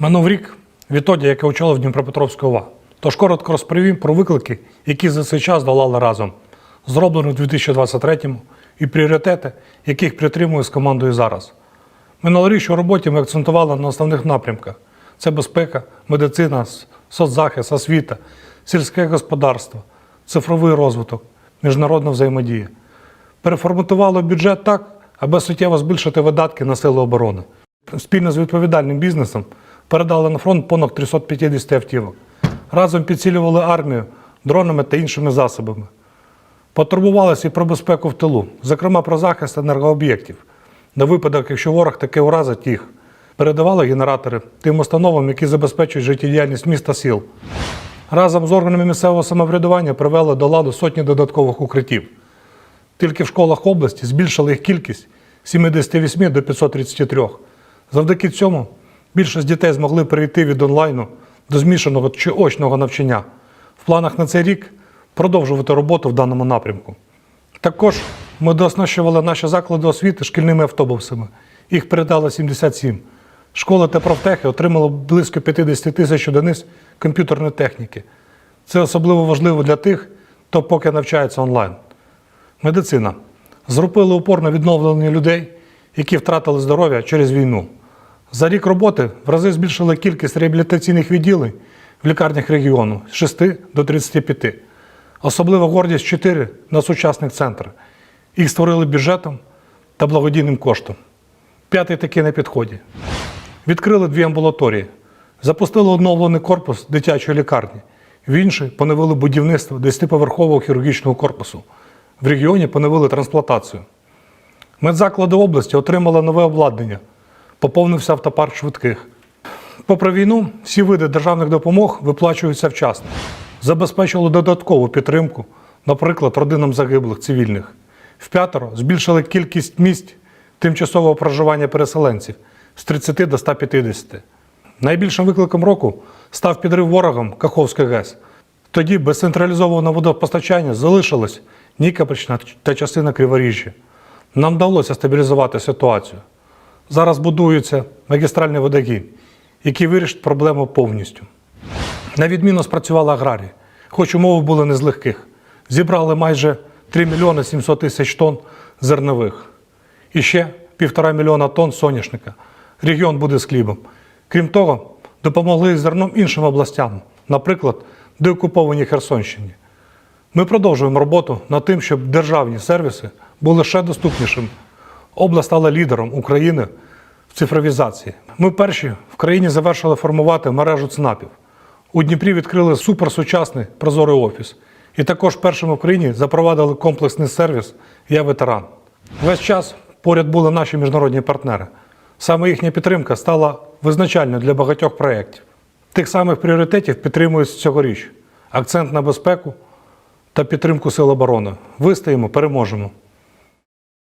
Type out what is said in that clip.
Минув рік відтоді, як я очолив Дніпропетровську ОВА. Тож коротко розповім про виклики, які за цей час долали разом, зроблено у 2023-му, і пріоритети, яких притримую з командою зараз. Минулоріч у роботі ми акцентували на основних напрямках: це безпека, медицина, соцзахист, освіта, сільське господарство, цифровий розвиток, міжнародна взаємодія. Переформатували бюджет так, аби суттєво збільшити видатки на сили оборони. Спільно з відповідальним бізнесом передали на фронт понад 350 автівок. Разом підсилювали армію дронами та іншими засобами. Потурбувалися і про безпеку в тилу, зокрема про захист енергооб'єктів, на випадок, якщо ворог таки уразить їх. Передавали генератори тим установам, які забезпечують життєдіяльність міст та сіл. Разом з органами місцевого самоврядування привели до ладу сотні додаткових укриттів. Тільки в школах області збільшили їх кількість з 78 до 533. Завдяки цьому більшість дітей змогли перейти від онлайну до змішаного чи очного навчання. В планах на цей рік продовжувати роботу в даному напрямку. Також ми дооснащували наші заклади освіти шкільними автобусами. Їх передали 77. Школи та профтехи отримали близько 50 тисяч одиниць комп'ютерної техніки. Це особливо важливо для тих, хто поки навчається онлайн. Медицина. Зробили упор на відновлення людей, які втратили здоров'я через війну. За рік роботи в рази збільшили кількість реабілітаційних відділень в лікарнях регіону з 6 до 35. Особлива гордість 4 на сучасних центрах. Їх створили бюджетом та благодійним коштом. П'ятий такий на підході. Відкрили дві амбулаторії, запустили оновлений корпус дитячої лікарні. В інший поновили будівництво 10-поверхового хірургічного корпусу. В регіоні поновили трансплантацію. Медзаклади області отримали нове обладнання, поповнився автопарк швидких. Попри війну, всі види державних допомог виплачуються вчасно. Забезпечили додаткову підтримку, наприклад, родинам загиблих цивільних. Вп'ятеро збільшили кількість місць тимчасового проживання переселенців з 30 до 150. Найбільшим викликом року став підрив ворогом Каховської ГЕС. Тоді без централізованого водопостачання залишилось Нікопична та частина Криворіжжя. Нам вдалося стабілізувати ситуацію. Зараз будується магістральний водогін, який вирішить проблему повністю. На відміну спрацювала аграрія, хоч умови були не з легких. Зібрали майже 3 мільйони 700 тисяч тонн зернових. І ще півтора мільйона тонн соняшника. Регіон буде з хлібом. Крім того, допомогли зерном іншим областям, наприклад, деокупованій Херсонщині. Ми продовжуємо роботу над тим, щоб державні сервіси були ще доступнішими. Область стала лідером України в цифровізації. Ми перші в країні завершили формувати мережу ЦНАПів. У Дніпрі відкрили суперсучасний прозорий офіс. І також першими в країні запровадили комплексний сервіс Я ветеран. Весь час поряд були наші міжнародні партнери. Саме їхня підтримка стала визначальною для багатьох проєктів. Тих самих пріоритетів підтримують цьогоріч: акцент на безпеку та підтримку сил оборони. Вистоїмо, переможемо.